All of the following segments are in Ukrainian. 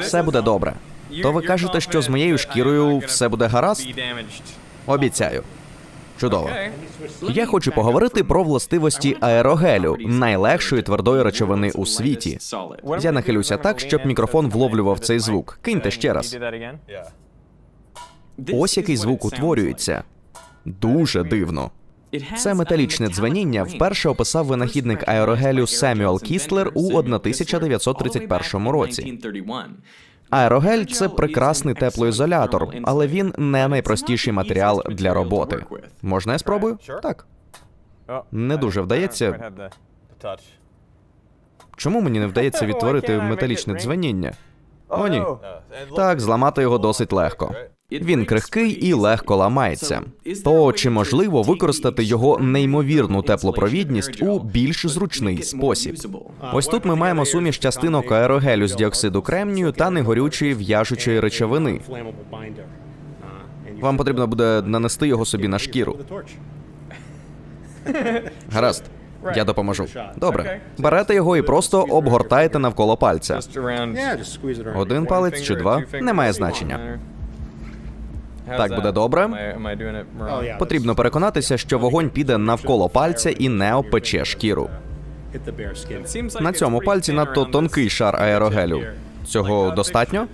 Все буде добре. То ви кажете, що з моєю шкірою все буде гаразд? Обіцяю. Чудово. Я хочу поговорити про властивості аерогелю, найлегшої твердої речовини у світі. Я нахилюся так, щоб мікрофон вловлював цей звук. Киньте ще раз. Ось який звук утворюється. Дуже дивно. Це металічне дзвеніння вперше описав винахідник аерогелю Семюел Кістлер у 1931 році. Аерогель це прекрасний теплоізолятор, але він не найпростіший матеріал для роботи. Можна я спробую? Так. Не дуже вдається. Чому мені не вдається відтворити металічне дзвеніння? О, ні. Так, зламати його досить легко. Він крихкий і легко ламається. То чи можливо використати його неймовірну теплопровідність у більш зручний спосіб? Ось тут ми маємо суміш частинок аерогелю з діоксиду кремнію та негорючої в'яжучої речовини. Вам потрібно буде нанести його собі на шкіру. Гаразд, я допоможу. Добре, берете його і просто обгортаєте навколо пальця. Один палець чи два немає значення. Так буде добре. Потрібно переконатися, що вогонь піде навколо пальця і не опече шкіру. На цьому пальці надто тонкий шар аерогелю. Цього достатньо?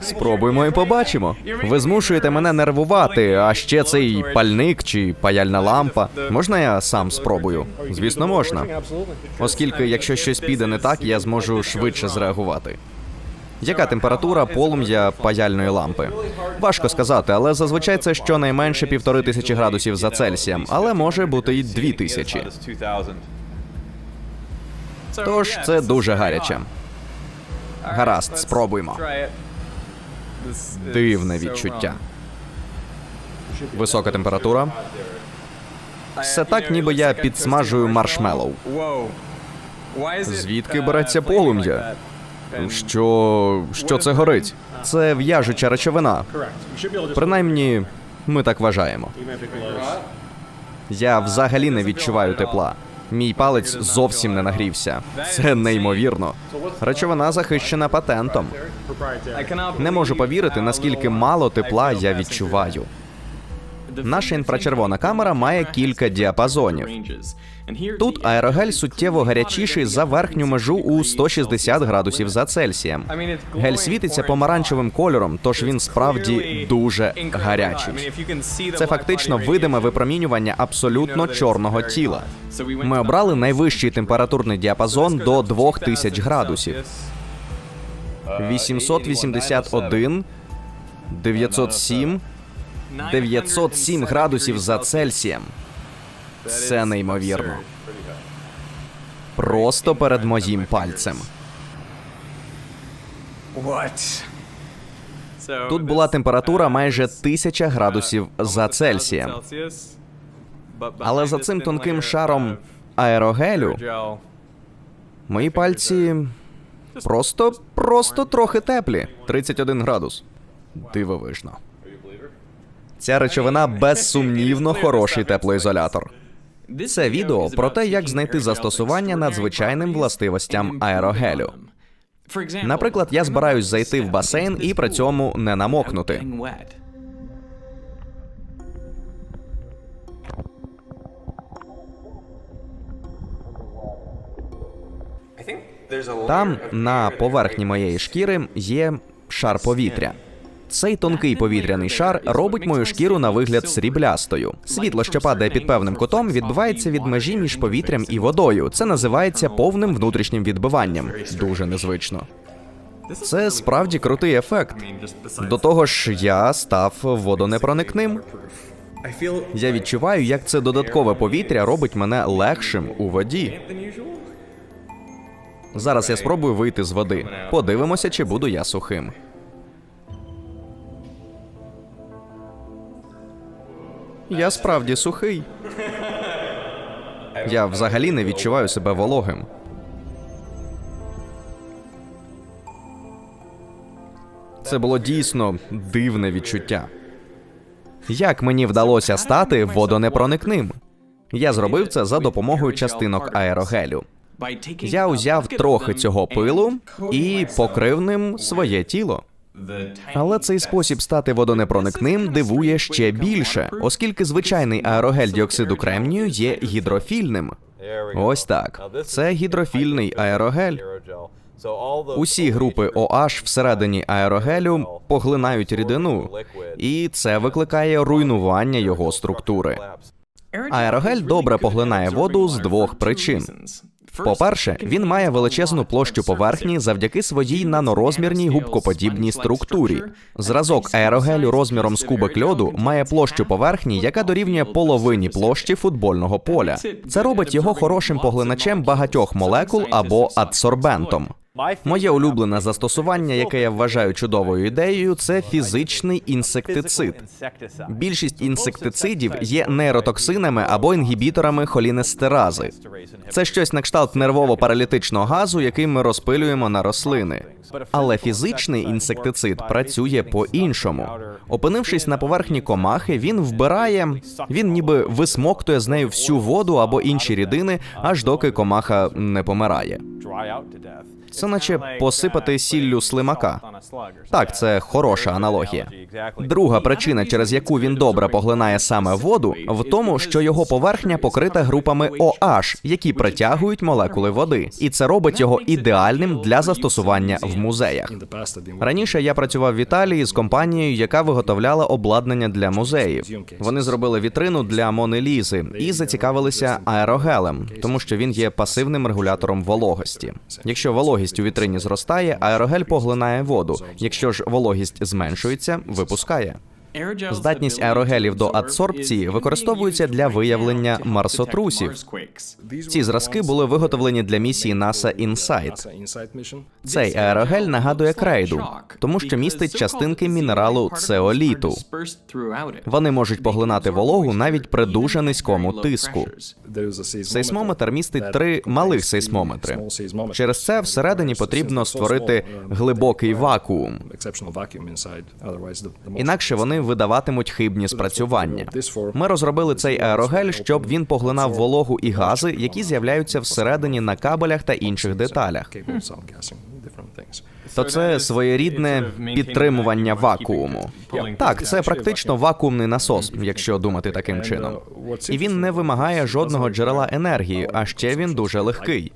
Спробуємо і побачимо. Ви змушуєте мене нервувати, а ще цей пальник чи паяльна лампа. Можна я сам спробую? Звісно, можна. Оскільки, якщо щось піде не так, я зможу швидше зреагувати. Яка температура полум'я паяльної лампи? Важко сказати, але зазвичай це щонайменше півтори тисячі градусів за Цельсієм, але може бути й дві тисячі. Тож це дуже гаряче. Гаразд, спробуймо. Дивне відчуття. Висока температура. Все так, ніби я підсмажую маршмеллоу. Звідки береться полум'я? Що. що це горить? Це в'яжуча речовина. Принаймні, ми так вважаємо. Я взагалі не відчуваю тепла. Мій палець зовсім не нагрівся. Це неймовірно. Речовина захищена патентом. Не можу повірити, наскільки мало тепла я відчуваю. Наша інфрачервона камера має кілька діапазонів. Тут аерогель суттєво гарячіший за верхню межу у 160 градусів за Цельсієм. Гель світиться помаранчевим кольором, тож він справді дуже гарячий. Це фактично видиме випромінювання абсолютно чорного тіла. Ми обрали найвищий температурний діапазон до 2000 градусів. 881, 907, 907 градусів за Цельсієм. Це неймовірно. Просто перед моїм пальцем. Тут була температура майже 1000 градусів за Цельсієм. Але за цим тонким шаром аерогелю мої пальці просто, просто трохи теплі. 31 градус. Дивовижно. Ця речовина безсумнівно хороший теплоізолятор. Це відео про те, як знайти застосування надзвичайним властивостям аерогелю. Наприклад, я збираюсь зайти в басейн і при цьому не намокнути. Там, на поверхні моєї шкіри, є шар повітря. Цей тонкий повітряний шар робить мою шкіру на вигляд сріблястою. Світло, що падає під певним кутом, відбивається від межі між повітрям і водою. Це називається повним внутрішнім відбиванням. Дуже незвично. Це справді крутий ефект. До того ж, я став водонепроникним. Я відчуваю, як це додаткове повітря робить мене легшим у воді. Зараз я спробую вийти з води. Подивимося, чи буду я сухим. Я справді сухий. Я взагалі не відчуваю себе вологим. Це було дійсно дивне відчуття. Як мені вдалося стати водонепроникним? Я зробив це за допомогою частинок аерогелю. Я узяв трохи цього пилу і покрив ним своє тіло. Але цей спосіб стати водонепроникним дивує ще більше, оскільки звичайний аерогель діоксиду кремнію є гідрофільним. Ось так. Це гідрофільний аерогель. Усі групи OH всередині аерогелю поглинають рідину, і це викликає руйнування його структури. Аерогель добре поглинає воду з двох причин. По-перше, він має величезну площу поверхні завдяки своїй нанорозмірній губкоподібній структурі. Зразок аерогелю розміром з кубик льоду має площу поверхні, яка дорівнює половині площі футбольного поля. Це робить його хорошим поглиначем багатьох молекул або адсорбентом. Моє улюблене застосування, яке я вважаю чудовою ідеєю, це фізичний інсектицид. Більшість інсектицидів є нейротоксинами або інгібіторами холінестерази. Це щось на кшталт нервово-паралітичного газу, який ми розпилюємо на рослини. Але фізичний інсектицид працює по-іншому. Опинившись на поверхні комахи, він вбирає, він ніби висмоктує з нею всю воду або інші рідини, аж доки комаха не помирає. Це наче посипати сіллю слимака. Так, це хороша аналогія. Друга причина, через яку він добре поглинає саме воду, в тому, що його поверхня покрита групами OH, які притягують молекули води, і це робить його ідеальним для застосування в музеях. Раніше я працював в Італії з компанією, яка виготовляла обладнання для музеїв. Вони зробили вітрину для Мони Лізи і зацікавилися аерогелем, тому що він є пасивним регулятором вологості. Якщо вологість у вітрині зростає, аерогель поглинає воду. Якщо ж вологість зменшується, випускає. Здатність аерогелів до адсорбції використовується для виявлення марсотрусів. Ці зразки були виготовлені для місії NASA InSight. Цей аерогель нагадує крейду, тому що містить частинки мінералу цеоліту. Вони можуть поглинати вологу навіть при дуже низькому тиску. Сейсмометр містить три малих сейсмометри. Через це всередині потрібно створити глибокий вакуум. Інакше вони видаватимуть хибні спрацювання. Ми розробили цей аерогель, щоб він поглинав вологу і гази, які з'являються всередині на кабелях та інших деталях. То це своєрідне підтримування вакууму. Так, це практично вакуумний насос, якщо думати таким чином. І він не вимагає жодного джерела енергії, а ще він дуже легкий.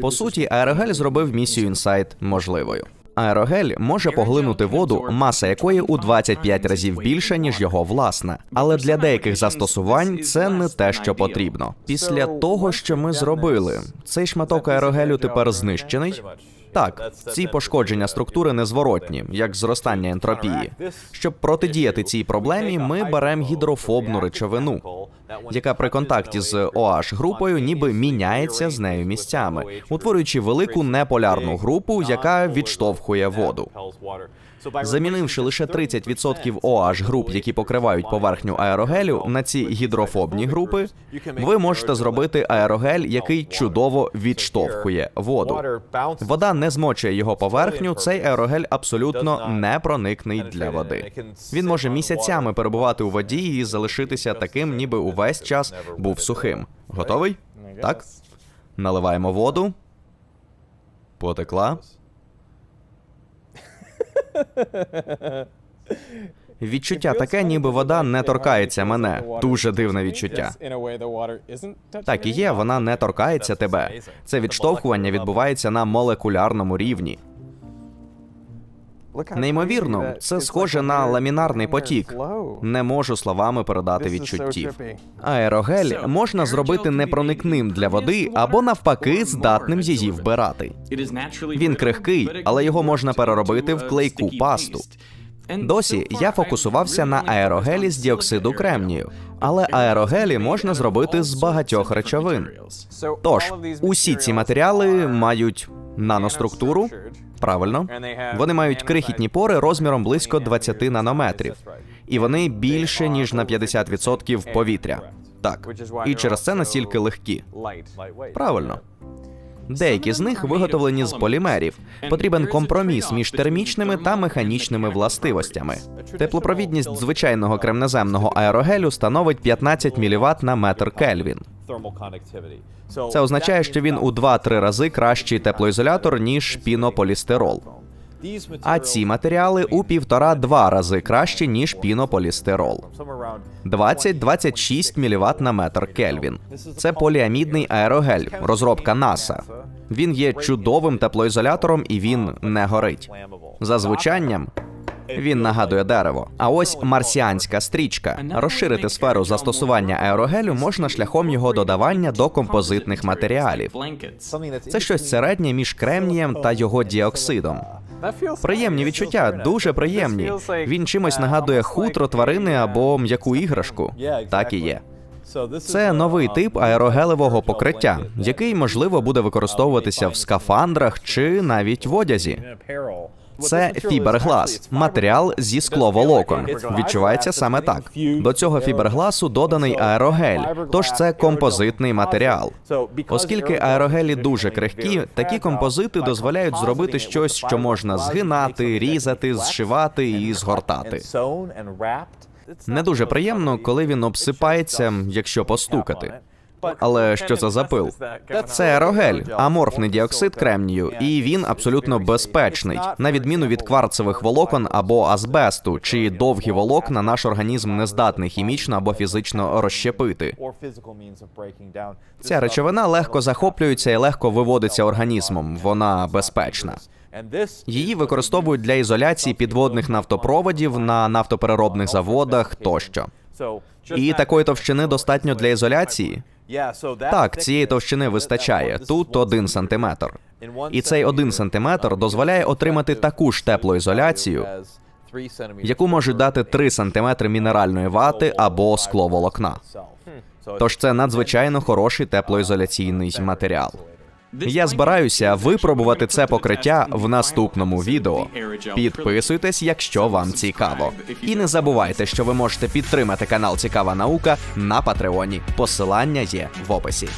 По суті, аерогель зробив місію Insight можливою. Аерогель може поглинути воду, маса якої у 25 разів більша, ніж його власна. Але для деяких застосувань це не те, що потрібно. Після того, що ми зробили, цей шматок аерогелю тепер знищений. Так, ці пошкодження структури незворотні, як зростання ентропії. Щоб протидіяти цій проблемі, ми беремо гідрофобну речовину, яка при контакті з OH групою ніби міняється з нею місцями, утворюючи велику неполярну групу, яка відштовхує воду. Замінивши лише 30% OH груп, які покривають поверхню аерогелю, на ці гідрофобні групи, ви можете зробити аерогель, який чудово відштовхує воду. Вода не змочує його поверхню. Цей аерогель абсолютно непроникний для води. Він може місяцями перебувати у воді і залишитися таким, ніби увесь час був сухим. Готовий? Так. Наливаємо воду. Потекла. Відчуття таке, ніби вода не торкається мене. Дуже дивне відчуття. Так і є, вона не торкається тебе. Це відштовхування відбувається на молекулярному рівні. Неймовірно, це схоже на ламінарний потік. Не можу словами передати відчуттів. Аерогель можна зробити непроникним для води або навпаки здатним її вбирати. Він крихкий, але його можна переробити в клейку пасту. Досі я фокусувався на аерогелі з діоксиду кремнію, але аерогелі можна зробити з багатьох речовин. Тож, усі ці матеріали мають наноструктуру. Правильно, вони мають крихітні пори розміром близько 20 нанометрів, і вони більше ніж на 50% повітря. Так, і через це настільки легкі. Правильно. Деякі з них виготовлені з полімерів. Потрібен компроміс між термічними та механічними властивостями. Теплопровідність звичайного кремнеземного аерогелю становить 15 мВт на метр Кельвін. Це означає, що він у 2-3 рази кращий теплоізолятор, ніж пінополістирол. А ці матеріали у півтора-два рази кращі, ніж пінополістирол. 20-26 мВт на метр Кельвін. Це поліамідний аерогель, розробка НАСА. Він є чудовим теплоізолятором і він не горить. За звучанням він нагадує дерево. А ось марсіанська стрічка. Розширити сферу застосування аерогелю можна шляхом його додавання до композитних матеріалів. Це щось середнє між кремнієм та його діоксидом. Приємні відчуття, дуже приємні. Він чимось нагадує хутро тварини або м'яку іграшку. Так і є. Це новий тип аерогелевого покриття, який можливо буде використовуватися в скафандрах чи навіть в одязі. Це фіберглас, матеріал зі скловолокон. Відчувається саме так. До цього фібергласу доданий аерогель, тож це композитний матеріал. Оскільки аерогелі дуже крихкі, такі композити дозволяють зробити щось, що можна згинати, різати, зшивати і згортати. Не дуже приємно, коли він обсипається, якщо постукати. Але що це за пил? Це аерогель, аморфний діоксид кремнію, і він абсолютно безпечний, на відміну від кварцевих волокон або азбесту, чиї довгі волокна наш організм не здатний хімічно або фізично розщепити. Ця речовина легко захоплюється і легко виводиться організмом. Вона безпечна. Її використовують для ізоляції підводних нафтопроводів на нафтопереробних заводах тощо. І такої товщини достатньо для ізоляції. Так, цієї товщини вистачає. Тут один сантиметр. І цей один сантиметр дозволяє отримати таку ж теплоізоляцію, яку можуть дати 3 сантиметри мінеральної вати або скловолокна. Тож це надзвичайно хороший теплоізоляційний матеріал. Я збираюся випробувати це покриття в наступному відео. Підписуйтесь, якщо вам цікаво. І не забувайте, що ви можете підтримати канал Цікава наука на Патреоні. Посилання є в описі.